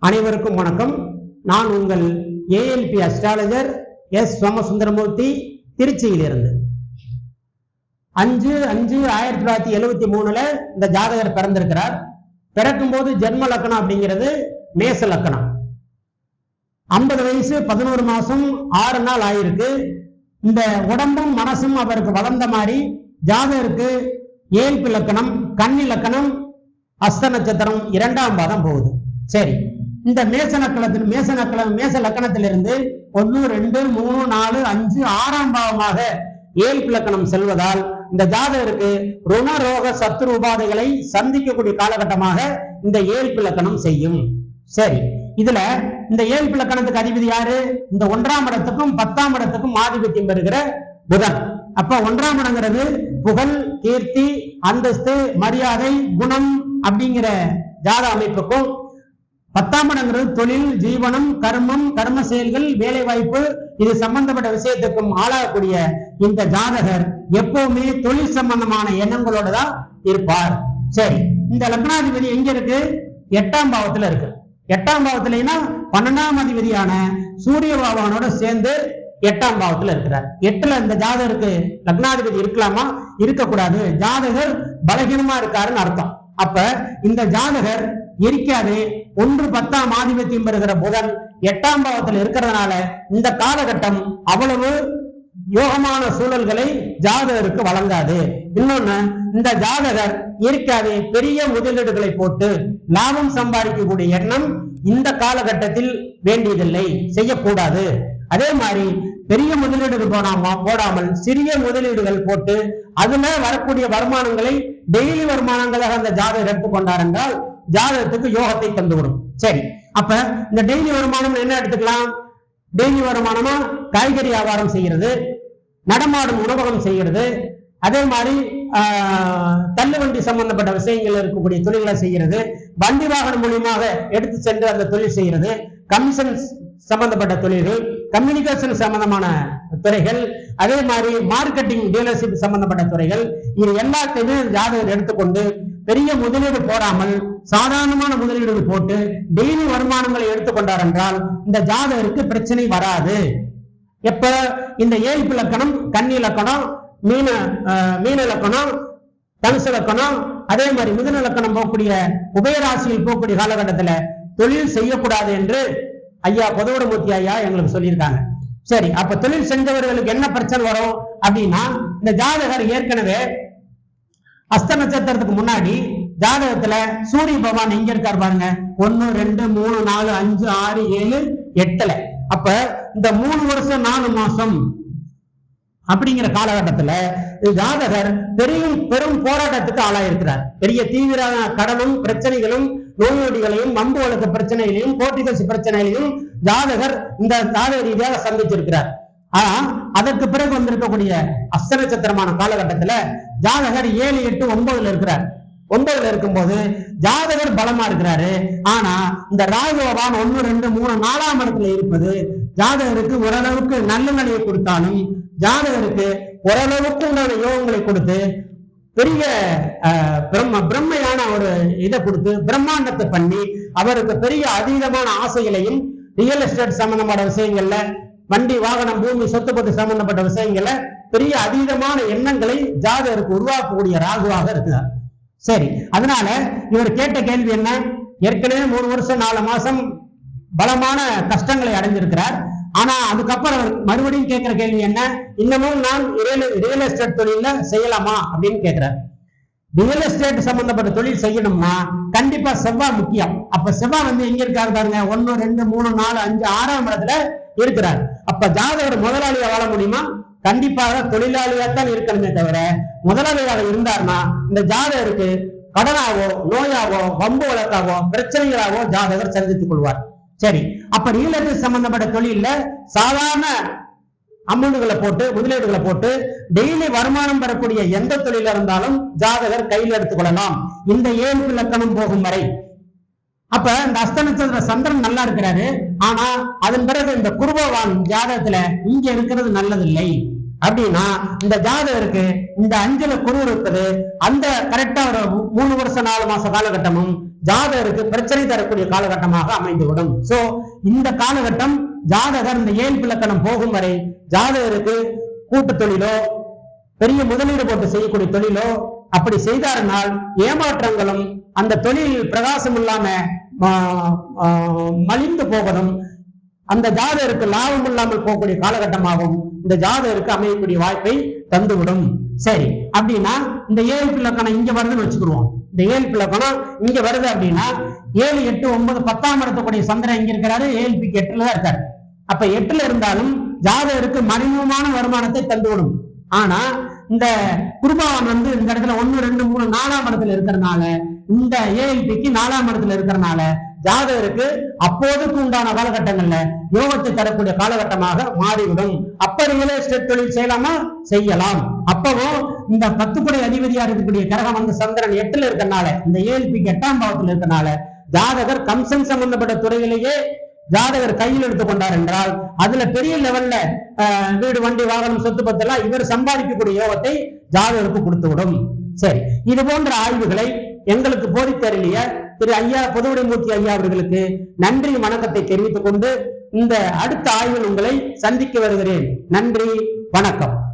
அனைவருக்கும் வணக்கம். நான் உங்கள் ஏஎல்பி அஸ்ட்ராலஜர் எஸ் சோமசுந்தரமூர்த்தி திருச்சியிலிருந்து. அஞ்சு அஞ்சு ஆயிரத்தி தொள்ளாயிரத்தி எழுவத்தி மூணுல இந்த ஜாதகர் பிறந்திருக்கிறார். பிறக்கும்போது ஜென்ம லக்கணம் அப்படிங்கிறது மேச லக்கணம். ஐம்பது வயசு பதினோரு மாசம் ஆறு நாள் ஆயிருக்கு. இந்த உடம்பும் மனசும் அவருக்கு வளர்ந்த மாதிரி ஜாதகருக்கு ஏழ்பு லக்கணம் கன்னி லக்கணம் அஸ்த நட்சத்திரம் இரண்டாம் பாதம் போகுது. சரி. இந்த மேச நக்கலத்தில் மேச நக்கலம் மேச லக்கணத்திலிருந்து ஒன்று ரெண்டு மூணு நாலு அஞ்சு ஆறாம் பாவமாக ஏழு இலக்கணம் செல்வதால் இந்த ஜாதகருக்கு ருண ரோக சத்துரு உபாதைகளை சந்திக்கக்கூடிய காலகட்டமாக இந்த ஏழு இலக்கணம் செய்யும். சரி இதுல இந்த ஏழு இலக்கணத்துக்கு அதிபதி யாரு? இந்த ஒன்றாம் இடத்துக்கும் பத்தாம் இடத்துக்கும் ஆதிபத்தியம் பெறுகிற புதன். அப்ப ஒன்றாம் இடங்கிறது புகழ் கீர்த்தி அந்தஸ்து மரியாதை குணம் அப்படிங்கிற ஜாத அமைப்புக்கும் பத்தாம் இடங்கிறது தொழில் ஜீவனம் கர்மம் கர்ம செயல்கள் வேலை வாய்ப்பு இது சம்பந்தப்பட்ட விஷயத்துக்கும் ஆளாகக்கூடிய இந்த ஜாதகர் எப்பவுமே தொழில் சம்பந்தமான எண்ணங்களோட தான் இருப்பார். சரி இந்த லக்னாதிபதி எங்க இருக்கு? எட்டாம் பாவத்துல இருக்கு. எட்டாம் பாவத்துலனா பன்னெண்டாம் அதிபதியான சூரிய பகவானோட சேர்ந்து எட்டாம் பாவத்துல இருக்கிறார். எட்டுல இந்த ஜாதகருக்கு லக்னாதிபதி இருக்கலாமா? இருக்கக்கூடாது. ஜாதகர் பலகீனமா இருக்காருன்னு அர்த்தம். அப்ப இந்த ஜாதகர் எரிக்காது ஒன்று பத்தாம் ஆதிபத்தியம் பெறுகிற புதன் எட்டாம் பாவத்தில் இருக்கிறதுனால இந்த காலகட்டம் அவ்வளவு யோகமான சூழல்களை ஜாதகருக்கு வழங்காது. இன்னொன்னு இந்த ஜாதகர் இயற்கையாவே பெரிய முதலீடுகளை போட்டு லாபம் சம்பாதிக்கக்கூடிய எண்ணம் இந்த காலகட்டத்தில் வேண்டியதில்லை செய்யக்கூடாது. அதே மாதிரி பெரிய முதலீடுகள் போடாம போடாமல் சிறிய முதலீடுகள் போட்டு அதுல வரக்கூடிய வருமானங்களை டெய்லி வருமானங்களாக அந்த ஜாதகர் எடுத்துக்கொண்டார் என்றால் ஜாதகத்துக்கு யோகத்தை தந்துவிடும். சரி அப்ப இந்த டெய்லி வருமானம் என்ன எடுத்துக்கலாம்? டெய்லி வருமானமா காய்கறி வியாபாரம் செய்யறது நடமாடும் உணவகம் செய்யறது அதே மாதிரி தள்ளுவண்டி சம்பந்தப்பட்ட விஷயங்கள் இருக்கக்கூடிய தொழில்களை செய்யறது வண்டி வாகனம் மூலியமாக எடுத்து சென்று அந்த தொழில் செய்யறது கமிஷன் சம்பந்தப்பட்ட தொழில்கள் கம்யூனிகேஷன் சம்பந்தமான துறைகள் அதே மாதிரி மார்க்கெட்டிங் டீலர்ஷிப் சம்பந்தப்பட்ட துறைகள் இது எல்லாத்தையுமே ஜாதகர் எடுத்துக்கொண்டு பெரிய முதலீடு போடாமல் சாதாரணமான முதலீடு போட்டு டெய்லி வருமானங்களை எடுத்துக்கொண்டார் என்றால் இந்த ஜாதகருக்கு பிரச்சனை வராது. எப்ப? இந்த ஏழ்பு இலக்கணம் கன்னி இலக்கணம் மீன அஹ், மீன இலக்கணம் தனுசு இலக்கணம் அதே மாதிரி மிதுன போகக்கூடிய உபயராசியில் போகக்கூடிய காலகட்டத்துல தொழில் செய்யக்கூடாது என்று ஐயா பொதுவுடமூர்த்தி ஐயா எங்களுக்கு சொல்லியிருக்காங்க. சரி அப்ப தொழில் செஞ்சவர்களுக்கு என்ன பிரச்சனை வரும் அப்படின்னா இந்த ஜாதகர் ஏற்கனவே அஸ்த நட்சத்திரத்துக்கு முன்னாடி ஜாதகத்துல சூரிய பகவான் எங்க இருக்கார் பாருங்க. ஒன்னு ரெண்டு மூணு நாலு அஞ்சு ஆறு ஏழு எட்டுல. அப்ப இந்த மூணு வருஷம் நாலு மாசம் அப்படிங்கிற காலகட்டத்துல ஜாதகர் பெரிய பெரும் போராட்டத்துக்கு ஆளாயிருக்கிறார். பெரிய தீவிர கடனும் பிரச்சனைகளும் நோயோடிகளையும் நொடிகளையும் வம்பு வழக்கு பிரச்சனைகளையும் கோர்ட்டிகல்ஸ் பிரச்சனைகளையும் ஜாதகர் இந்த ஜாதக ரீதியாக சந்திச்சிருக்கிறார். ஆனா அதற்கு பிறகு வந்திருக்கக்கூடிய அஸ்த நட்சத்திரமான காலகட்டத்துல ஜாதகர் ஏழு எட்டு ஒன்பதுல இருக்கிறார். ஒன்பதுல இருக்கும்போது ஜாதகர் பலமா இருக்கிறாரு. ஆனா இந்த ராகுவான் ஒன்னு ரெண்டு மூணு நாலாம் இடத்துல இருப்பது ஜாதகருக்கு ஓரளவுக்கு நல்ல நிலையை கொடுத்தாலும் ஜாதகருக்கு ஓரளவுக்கு உண்டான யோகங்களை கொடுத்து பெரிய அஹ், பிரம்ம பிரம்மையான ஒரு இதை கொடுத்து பிரம்மாண்டத்தை பண்ணி அவருக்கு பெரிய அதீதமான ஆசைகளையும் ரியல் எஸ்டேட் சம்பந்தமான விஷயங்கள்ல வண்டி வாகனம் பூமி சொத்து பத்து சம்பந்தப்பட்ட விஷயங்களை பெரிய அதீதமான எண்ணங்களை ஜாதகருக்கு உருவாக்கக்கூடிய ராகுவாக இருக்கிறார். சரி அதனால இவர் கேட்ட கேள்வி என்ன? ஏற்கனவே மூணு வருஷம் நாலு மாசம் பலமான கஷ்டங்களை அடைஞ்சிருக்கிறார் ஆனா அதுக்கப்புறம் அவர் மறுபடியும் கேட்கிற கேள்வி என்ன? இன்னமும் நான் ரியல் ரியல் எஸ்டேட் தொழில செய்யலாமா அப்படின்னு கேட்கிறார். ரியல் எஸ்டேட் சம்பந்தப்பட்ட தொழில் செய்யணும்னா கண்டிப்பா செவ்வாய் முக்கியம். அப்ப செவ்வாய் வந்து எங்க இருக்காரு பாருங்க? ஒன்னு ரெண்டு மூணு நாலு அஞ்சு ஆறாம் இடத்துல இருக்கிறார். அப்ப ஜாதகர் முதலாளியா வாழ முடியுமா? கண்டிப்பாக தொழிலாளியா தான் இருக்கணுமே தவிர முதலாளியாக இருந்தார்னா இந்த ஜாதகருக்கு கடனாவோ நோயாவோ வம்பு வழக்காவோ பிரச்சனைகளாவோ ஜாதகர் சந்தித்துக் கொள்வார். சரி அப்ப ரியல் எஸ்டேட் சம்பந்தப்பட்ட தொழில்ல சாதாரண அமௌண்ட்களை போட்டு முதலீடுகளை போட்டு டெய்லி வருமானம் பெறக்கூடிய எந்த தொழில இருந்தாலும் ஜாதகர் கையில் எடுத்துக்கொள்ளலாம் இந்த ஏழு லக்கணம் போகும் வரை அப்ப இந்த அஸ்த நட்சத்திர சந்திரன் நல்லா இருக்கிறாரு. ஆனா அதன் பிறகு இந்த குருபவான் ஜாதகத்துல இங்க இருக்கிறது நல்லதில்லை. அப்படின்னா இந்த ஜாதகருக்கு இந்த அஞ்சுல குரு இருக்குது. அந்த கரெக்டா ஒரு மூணு வருஷம் நாலு மாச காலகட்டமும் ஜாதகருக்கு பிரச்சனை தரக்கூடிய காலகட்டமாக அமைந்துவிடும். சோ இந்த காலகட்டம் ஜாதகர் இந்த ஏழு இலக்கணம் போகும் வரை ஜாதகருக்கு கூட்டு தொழிலோ பெரிய முதலீடு போட்டு செய்யக்கூடிய தொழிலோ அப்படி செய்தாருனால் ஏமாற்றங்களும் அந்த தொழில் பிரகாசம் இல்லாம மலிந்து போவதும் அந்த ஜாதகருக்கு லாபம் இல்லாமல் போகக்கூடிய காலகட்டமாகும் இந்த ஜாதகருக்கு அமையக்கூடிய வாய்ப்பை தந்துவிடும். சரி அப்படின்னா இந்த ஏழு இலக்கணம் இங்க வருதுன்னு வச்சுக்கிடுவோம். இந்த ஏழு இலக்கணம் இங்க வருது அப்படின்னா ஏழு எட்டு ஒன்பது பத்தாம் இடத்துக்குடைய சந்திரன் இங்க இருக்கிறாரு ஏழு பிக்கு எட்டுல தான் இருக்காரு. அப்ப எட்டுல இருந்தாலும் ஜாதகருக்கு மறைமுகமான வருமானத்தை தந்துவிடும். ஆனா இந்த குருபாவன் வந்து இந்த இடத்துல ஒண்ணு ரெண்டு மூணு நாலாம் இடத்துல இருக்கிறனால இந்த ஏஎல்பிக்கு நாலாம் இடத்துல இருக்கிறனால ஜாதகருக்கு அப்போதுக்கு உண்டான காலகட்டங்கள்ல யோகத்தை தரக்கூடிய காலகட்டமாக மாறிவிடும். அப்ப ரியல் எஸ்டேட் தொழில் செய்யலாமா? செய்யலாம். அப்பவும் இந்த பத்துப்படை அதிபதியா இருக்கக்கூடிய கிரகம் வந்து சந்திரன் எட்டுல இருக்கனால இந்த ஏஎல்பிக்கு எட்டாம் பாவத்துல இருக்கறனால ஜாதகர் கம்சன் சம்பந்தப்பட்ட துறையிலேயே ஜாதகர் கையில் எடுத்துக்கொண்டார் என்றால் அதுல பெரிய லெவல்ல வீடு வண்டி வாகனம் சொத்து பத்தெல்லாம் இவர் சம்பாதிக்கக்கூடிய யோகத்தை ஜாதகருக்கு கொடுத்து விடும் சரி இது போன்ற ஆய்வுகளை எங்களுக்கு போதித்தருளிய திரு ஐயா பொதுவுடைமூர்த்தி ஐயா அவர்களுக்கு நன்றி வணக்கத்தை தெரிவித்துக் கொண்டு இந்த அடுத்த ஆய்வில் உங்களை சந்திக்க வருகிறேன். நன்றி வணக்கம்.